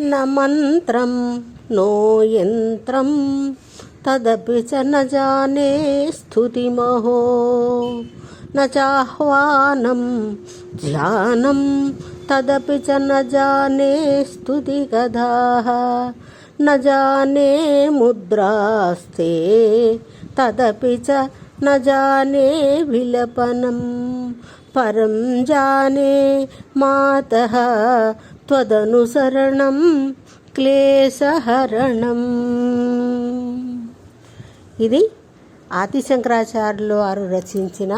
न मन्त्रं नो यन्त्रं, तदपि च न जाने स्तुतिमहो। न चाह्वानं ध्यानं, तदपि च न जाने स्तुतिकथाः न जाने मुद्रास्ते, तदपि च न जाने विलपनं। परं जाने मातः त्वदनुसरणं క్లేశహరణం ఇది ఆదిశంకరాచార్యులు వారు రచించిన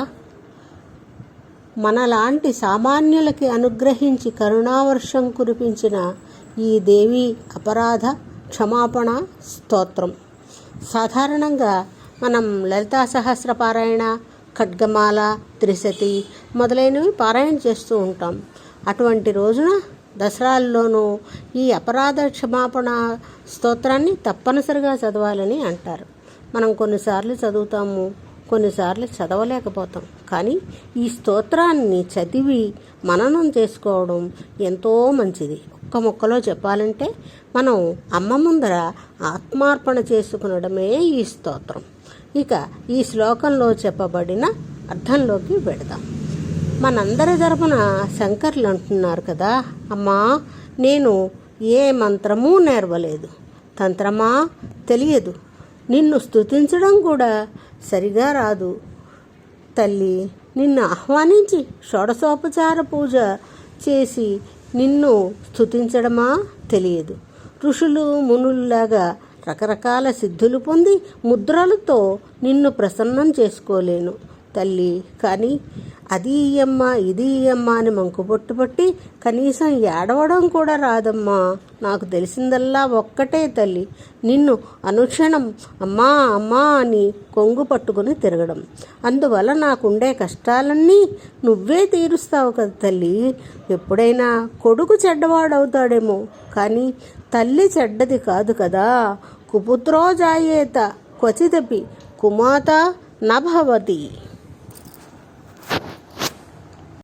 మనలాంటి సామాన్యులకి అనుగ్రహించి కరుణావర్షం కురిపించిన ఈ దేవి అపరాధ క్షమాపణ స్తోత్రం సాధారణంగా మనం లలితా సహస్ర పారాయణ ఖడ్గమాల త్రిశతి మొదలైనవి పారాయణ చేస్తూ ఉంటాం అటువంటి రోజున దసరాల్లోనూ ఈ అపరాధ క్షమాపణ స్తోత్రాన్ని తప్పనిసరిగా చదవాలని అంటారు. మనం కొన్నిసార్లు చదువుతాము కొన్నిసార్లు చదవలేకపోతాం. కానీ ఈ స్తోత్రాన్ని చదివి మననం చేసుకోవడం ఎంతో మంచిది. ఒక్క ముక్కలో చెప్పాలంటే మనం అమ్మ ముందర ఆత్మార్పణ చేసుకునడమే ఈ స్తోత్రం. ఇక ఈ శ్లోకంలో చెప్పబడిన అర్థంలోకి పెడదాం మనందరి తరపున శంకర్లు అంటున్నారు కదా అమ్మా నేను ఏ మంత్రమూ నేర్వలేదు. తంత్రమా? తెలియదు. నిన్ను స్థుతించడం కూడా సరిగా రాదు. తల్లి నిన్ను ఆహ్వానించి షోడశోపచార పూజ చేసి నిన్ను స్తుతించడమా? తెలియదు. ఋషులు మునుల్లాగా రకరకాల సిద్ధులు పొంది ముద్రలతో నిన్ను ప్రసన్నం చేసుకోలేను. తల్లి. కానీ అది ఇయ్యమ్మా ఇది ఇయ్యమ్మా అని మంకుబొట్టు పట్టి కనీసం ఏడవడం కూడా రాదమ్మా. నాకు తెలిసిందల్లా ఒక్కటే తల్లి. నిన్ను అనుక్షణం అమ్మా అమ్మా అని కొంగు పట్టుకుని తిరగడం. అందువల్ల నాకుండే కష్టాలన్నీ నువ్వే తీరుస్తావు కదా తల్లి. ఎప్పుడైనా కొడుకు చెడ్డవాడవుతాడేమో. కానీ తల్లి చెడ్డది కాదు కదా. కుపుత్రో జాయేత క్వచితపి కుమాత నభవతి.